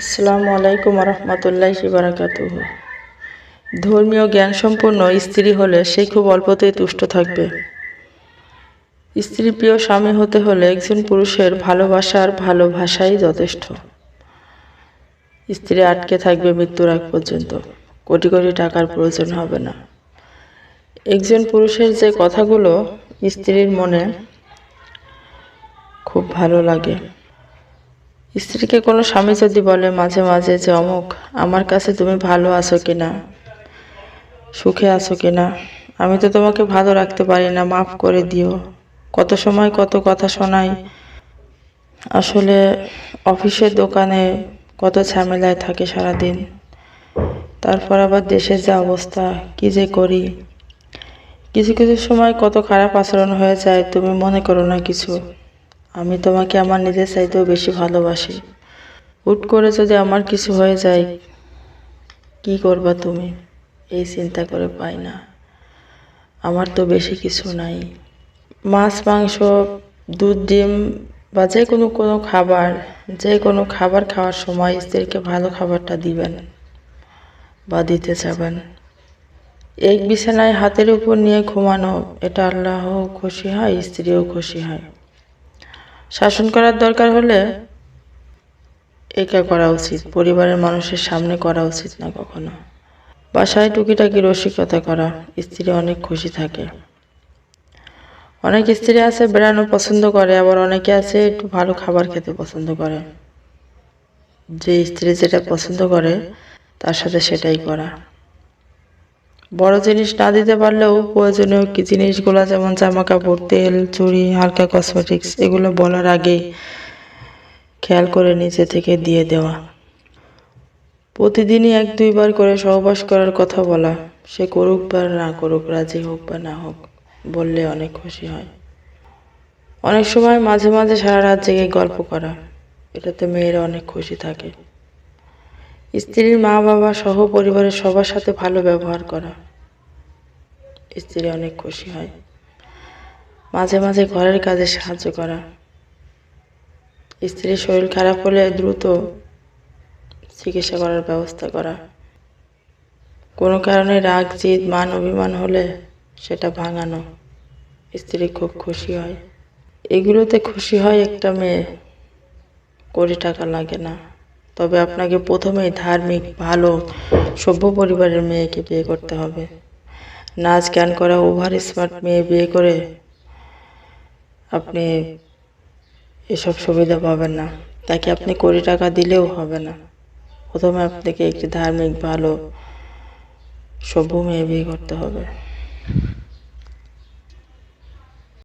আসসালামু আলাইকুম রহমতুল্লাহ বারাকাতুহ। ধর্মীয় জ্ঞান সম্পন্ন স্ত্রী হলে সে খুব অল্পতেই তুষ্ট থাকবে। স্ত্রী প্রিয় স্বামী হতে হলে একজন পুরুষের ভালোবাসার ভালোবাসাই যথেষ্ট। স্ত্রী আটকে থাকবে মৃত্যুর আগ পর্যন্ত। কোটি কোটি টাকার প্রয়োজন হবে না। একজন পুরুষের যে কথাগুলো স্ত্রীর মনে খুব ভালো লাগে। স্ত্রীকে কোনো স্বামী যদি বলে মাঝে মাঝে যে, অমুক, আমার কাছে তুমি ভালো আছো কি না সুখে আছো কি না আমি তো তোমাকে ভালো রাখতে পারি না, মাফ করে দিও। কত সময় কত কথা শোনাই। আসলে অফিসের দোকানে কত ঝামেলায় থাকে সারাদিন। তারপর আবার দেশের যে অবস্থা, কি যে করি। কিছু কিছু সময় কত খারাপ আচরণ হয়ে যায়, তুমি মনে করো না কিছু। আমি তোমাকে আমার নিজের চাইতেও বেশি ভালোবাসি। হুট করে যদি আমার কিছু হয়ে যায়, কি করবা তুমি? এই চিন্তা করে পাই না। আমার তো বেশি কিছু নাই। মাছ, মাংস, দুধ, ডিম বা যে কোনো কোনো খাবার, যে কোনো খাবার খাওয়ার সময় স্ত্রীকে ভালো খাবারটা দিবেন বা দিতে যাবেন। এক বিছানায় হাতের উপর নিয়ে ঘুমানো, এটা আল্লাহ খুশি হয়, স্ত্রীও খুশি হয়। শাসন করার দরকার হলে একা করা উচিত। পরিবারের মানুষের সামনে করা উচিত না কখনো। বাসায় টুকিটাকি রসিকতা করা, স্ত্রী অনেক খুশি থাকে। অনেক স্ত্রী আছে, বেড়ানো পছন্দ করে, আবার অনেকে আছে একটু ভালো খাবার খেতে পছন্দ করে। যে স্ত্রী যেটা পছন্দ করে, তার সাথে সেটাই করা। বড় জিনিস না দিতে পারলেও প্রয়োজনীয় কি জিনিসগুলো যেমন জামা কাপড় তেল, চুড়ি, হালকা কসমেটিক্স এগুলো বলার আগে খেয়াল করে নিচে থেকে দিয়ে দেওয়া। প্রতিদিনই এক দুইবার করে সহবাস করার কথা বলা। সে করুক বা না করুক, রাজি হোক বা না হোক, বললে অনেক খুশি হয়। অনেক সময় মাঝে মাঝে সারা রাত জেগে গল্প করা। এটাতে মেয়েরা অনেক খুশি থাকে। স্ত্রীর মা বাবা সহ পরিবারের সবার সাথে ভালো ব্যবহার করা। স্ত্রী অনেক খুশি হয়। মাঝে মাঝে ঘরের কাজে সাহায্য করা। স্ত্রীর শরীর খারাপ হলে দ্রুত চিকিৎসা করার ব্যবস্থা করা। কোনো কারণে রাগ, জিদ, মান, অভিমান হলে সেটা ভাঙানো। স্ত্রী খুব খুশি হয়। এগুলোতে খুশি হয় একটা মেয়ে। কোটি টাকা লাগে না। তবে আপনাকে প্রথমেই ধার্মিক, ভালো, সভ্য পরিবারের মেয়েকে বিয়ে করতে হবে। নাচ, গান করা ওভার স্মার্ট মেয়ে বিয়ে করে আপনি এসব সুবিধা পাবেন না। তাকে আপনি কোটি টাকা দিলেও হবে না। প্রথমে আপনাকে একটি ধার্মিক, ভালো, সভ্য মেয়ে বিয়ে করতে হবে।